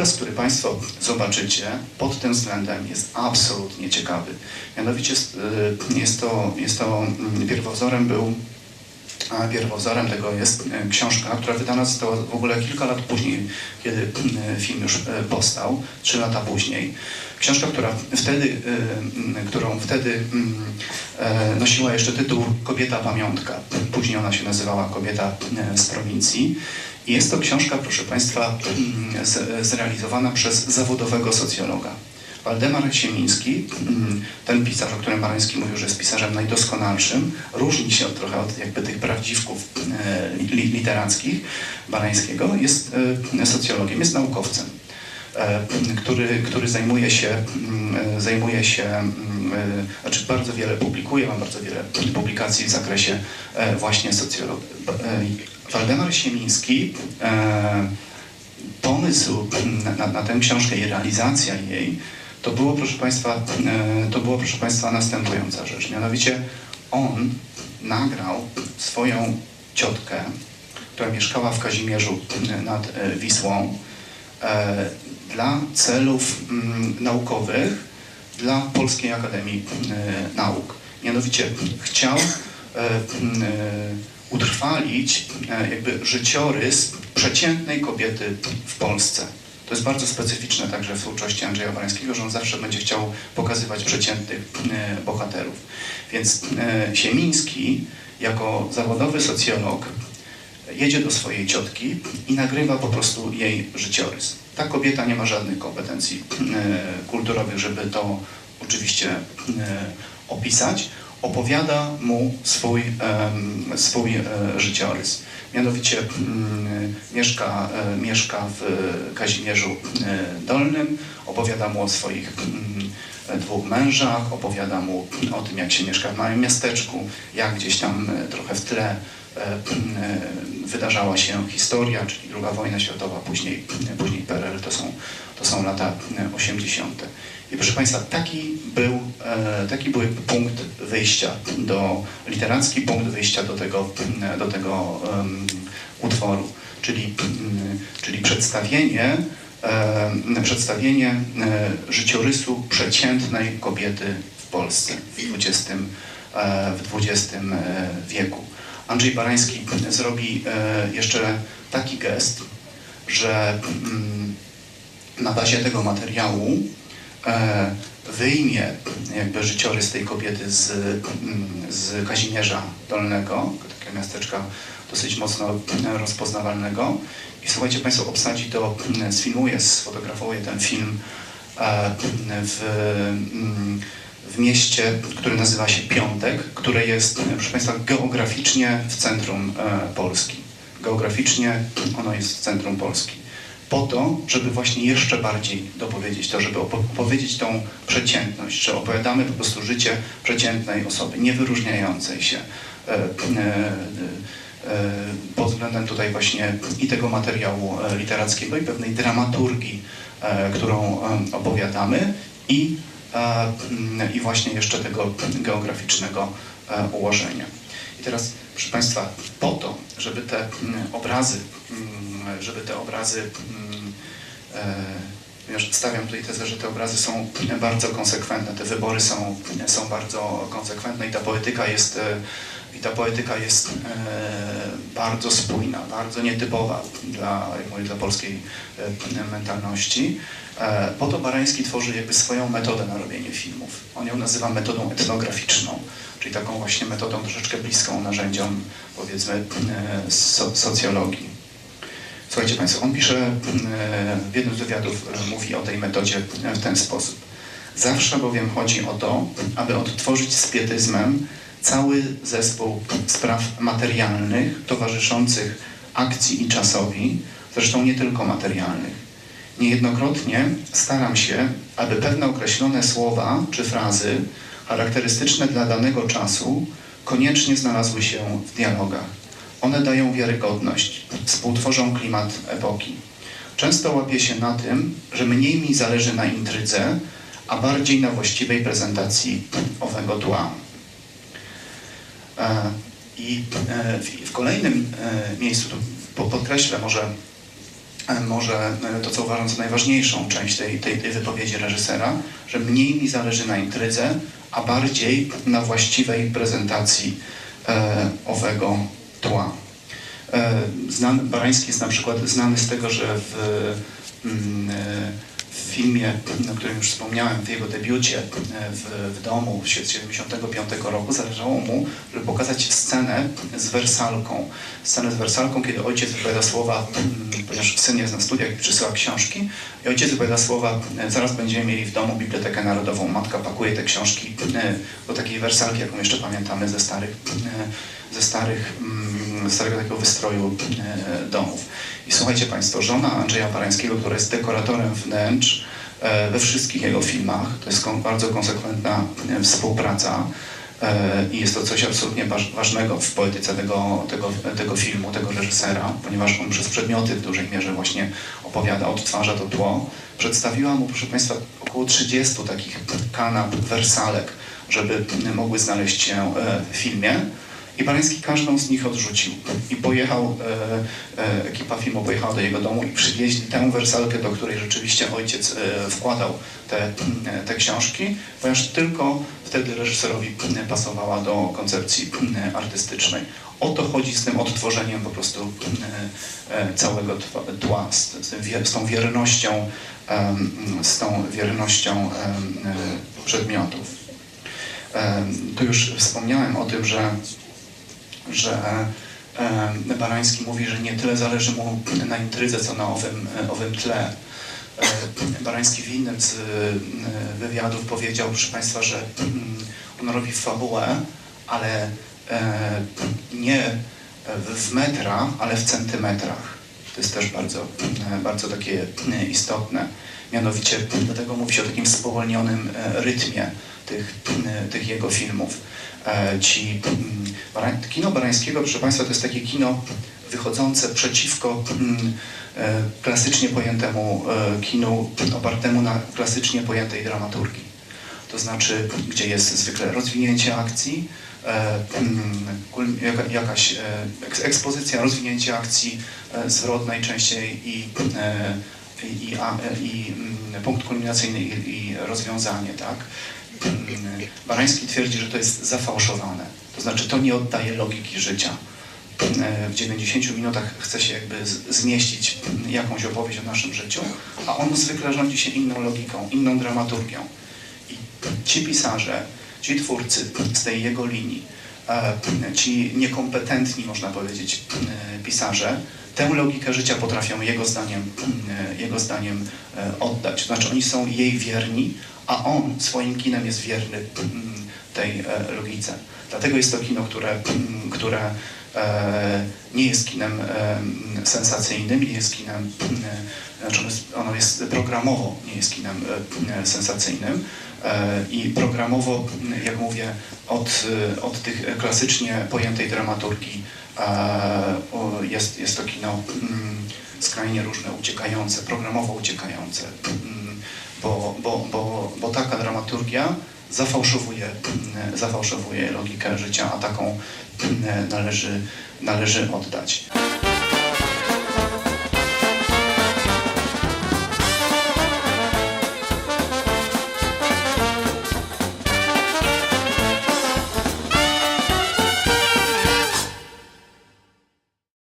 Obraz, który Państwo zobaczycie pod tym względem jest absolutnie ciekawy. Mianowicie jest, y, jest to, jest to mm, pierwowzorem był a pierwowzorem tego jest e, książka, która wydana została w ogóle kilka lat później, kiedy e, film już powstał, trzy lata później. Książka, która wtedy, którą wtedy nosiła jeszcze tytuł Kobieta Pamiątka. Później ona się nazywała Kobieta z prowincji. Jest to książka, proszę Państwa, mm, zrealizowana przez zawodowego socjologa. Waldemar Siemiński, mm, ten pisarz, o którym Barański mówił, że jest pisarzem najdoskonalszym, różni się trochę od jakby tych prawdziwków e, li, literackich Barańskiego, jest e, socjologiem, jest naukowcem, e, który, który zajmuje się, mm, zajmuje się znaczy bardzo wiele publikuje, ma bardzo wiele publikacji w zakresie właśnie socjologii. Waldemar Siemiński e, pomysł na, na, tę książkę i realizacja jej, to było, proszę Państwa, e, to było, proszę Państwa, następująca rzecz. Mianowicie on nagrał swoją ciotkę, która mieszkała w Kazimierzu e, nad e, Wisłą, e, dla celów mm, naukowych dla Polskiej Akademii e, Nauk. Mianowicie chciał m, e, utrwalić e, jakby życiorys przeciętnej kobiety w Polsce. To jest bardzo specyficzne także w twórczości Andrzeja Barańskiego, że on zawsze będzie chciał pokazywać przeciętnych e, bohaterów. Więc e, Siemiński jako zawodowy socjolog jedzie do swojej ciotki i nagrywa po prostu jej życiorys. Ta kobieta nie ma żadnych kompetencji kulturowych, żeby to oczywiście opisać. Opowiada mu swój, swój e, życiorys. Mianowicie mm, mieszka, e, mieszka w e, Kazimierzu Dolnym, opowiada mu o swoich mm, dwóch mężach, opowiada mu o tym, jak się mieszka w małym miasteczku, jak gdzieś tam trochę w tle wydarzała się historia, czyli II wojna światowa, później, później PRL, to są, to są lata e, 80. I proszę Państwa, taki był, taki był punkt wyjścia do, literacki punkt wyjścia do tego, do tego em, utworu, czyli, mm, czyli przedstawienie, e, przedstawienie e, życiorysu przeciętnej kobiety w Polsce w XX, e, w XX e, wieku. Andrzej Barański zrobi e, jeszcze taki gest, że mm, na bazie tego materiału e, wyjmie jakby życiorys tej kobiety z, z Kazimierza Dolnego, takiego miasteczka dosyć mocno e, rozpoznawalnego. I słuchajcie Państwo, obsadzi to, sfilmuje, sfotografuje ten film e, w, w mieście, które nazywa się Piątek, które jest, e, proszę Państwa, geograficznie w centrum e, Polski. Geograficznie ono jest w centrum Polski po to, żeby właśnie jeszcze bardziej dopowiedzieć to, żeby opo- opowiedzieć tą przeciętność, że opowiadamy po prostu życie przeciętnej osoby, nie wyróżniającej się e, e, e, pod względem tutaj właśnie i tego materiału e, literackiego i pewnej dramaturgii, e, którą e, opowiadamy i, i właśnie jeszcze tego geograficznego ułożenia. I teraz, proszę Państwa, po to, żeby te mm, obrazy, mm, żeby te obrazy, mm, ponieważ stawiam tutaj tezę, że te obrazy są bardzo konsekwentne, te wybory są, są bardzo konsekwentne i ta poetyka jest, e, i ta poetyka jest e, bardzo spójna, bardzo nietypowa dla, jak mówię, dla polskiej e, mentalności. E, Po to Barański tworzy jakby swoją metodę na robienie filmów. On ją nazywa metodą etnograficzną, czyli taką właśnie metodą troszeczkę bliską narzędziom, powiedzmy, e, so, socjologii. Słuchajcie Państwo, on pisze e, w jednym z wywiadów, e, mówi o tej metodzie w ten sposób. Zawsze bowiem chodzi o to, aby odtworzyć z pietyzmem cały zespół spraw materialnych towarzyszących akcji i czasowi, zresztą nie tylko materialnych. Niejednokrotnie staram się, aby pewne określone słowa czy frazy charakterystyczne dla danego czasu koniecznie znalazły się w dialogach. One dają wiarygodność, współtworzą klimat epoki. Często łapię się na tym, że mniej mi zależy na intrydze, a bardziej na właściwej prezentacji owego tła. I e, w- kolejnym e, miejscu, tu po- podkreślę może e, może to, co uważam za najważniejszą część tej, tej, tej wypowiedzi reżysera, że mniej mi zależy na intrydze, a bardziej na właściwej prezentacji owego tła. Znany, Barański jest na przykład znany z tego, że w, mm, w filmie, o którym już wspomniałem, w jego debiucie e, w, w domu z 75 roku zależało mu, żeby pokazać scenę z wersalką. Scenę z wersalką, kiedy ojciec wypowiada słowa, mm, ponieważ syn jest na studiach i przysyła książki, i ojciec wypowiada słowa, e, zaraz będziemy mieli w domu Bibliotekę Narodową. Matka pakuje te książki e, do takiej wersalki, jaką jeszcze pamiętamy ze starych, ze starych, mm, starego takiego wystroju e, domów. I słuchajcie Państwo, żona Andrzeja Parańskiego, która jest dekoratorem wnętrz e, we wszystkich jego filmach, to jest bardzo konsekwentna e, współpraca i jest to coś absolutnie waż, ważnego w poetyce tego, tego, tego filmu, tego reżysera, ponieważ on przez przedmioty w dużej mierze właśnie opowiada, odtwarza to tło. Przedstawiła mu, proszę Państwa, około 30 takich kanap, wersalek, żeby mogły znaleźć się w filmie. I Barański każdą z nich odrzucił. I pojechał, e, e, ekipa filmu pojechała do jego domu i przywieźli tę wersalkę, do której rzeczywiście ojciec e, wkładał te, e, te książki, ponieważ tylko wtedy reżyserowi pasowała do koncepcji e, artystycznej. O to chodzi z tym odtworzeniem po prostu e, całego tła, z, z, tą wiernością, z tą wiernością przedmiotów. Tu już wspomniałem o tym, że że e, Barański mówi, że nie tyle zależy mu na intrydze, co na owym, e, owym tle. E, Barański w innym z e, wywiadów powiedział, proszę Państwa, że mm, on robi fabułę, ale e, nie w metra, ale w centymetrach. To jest też bardzo, e, bardzo takie e, istotne. Mianowicie dlatego mówi się o takim spowolnionym e, rytmie tych, e, tych jego filmów. E, Ci, mm, kino Barańskiego, proszę Państwa, to jest takie kino wychodzące przeciwko mm, e, klasycznie pojętemu e, kinu opartemu na klasycznie pojętej dramaturgii. To znaczy, gdzie jest zwykle rozwinięcie akcji, e, mm, jakaś e, eks- ekspozycja, rozwinięcie akcji e, zwrot najczęściej i, i, i, mm, punkt kulminacyjny i, i rozwiązanie, tak? Mm, Barański twierdzi, że to jest zafałszowane. To znaczy, to nie oddaje logiki życia. W 90 minutach chce się jakby zmieścić jakąś opowieść o naszym życiu, a on zwykle rządzi się inną logiką, inną dramaturgią. I ci pisarze, ci twórcy z tej jego linii, e, ci niekompetentni, można powiedzieć, e, pisarze, tę logikę życia potrafią jego zdaniem, e, jego zdaniem oddać. Znaczy oni są jej wierni, a on swoim kinem jest wierny mm, tej logice. Dlatego jest to kino, które, mm, które nie jest kinem mm, sensacyjnym, nie jest kinem, znaczy ono jest, programowo, nie jest kinem sensacyjnym i programowo, jak mówię, od, e, od tych klasycznie pojętej dramaturgii e, jest, jest to kino mm, skrajnie różne, uciekające, programowo uciekające, mm, bo, bo, bo, bo taka dramaturgia zafałszowuje, mm, zafałszowuje logikę życia, a taką należy, należy oddać.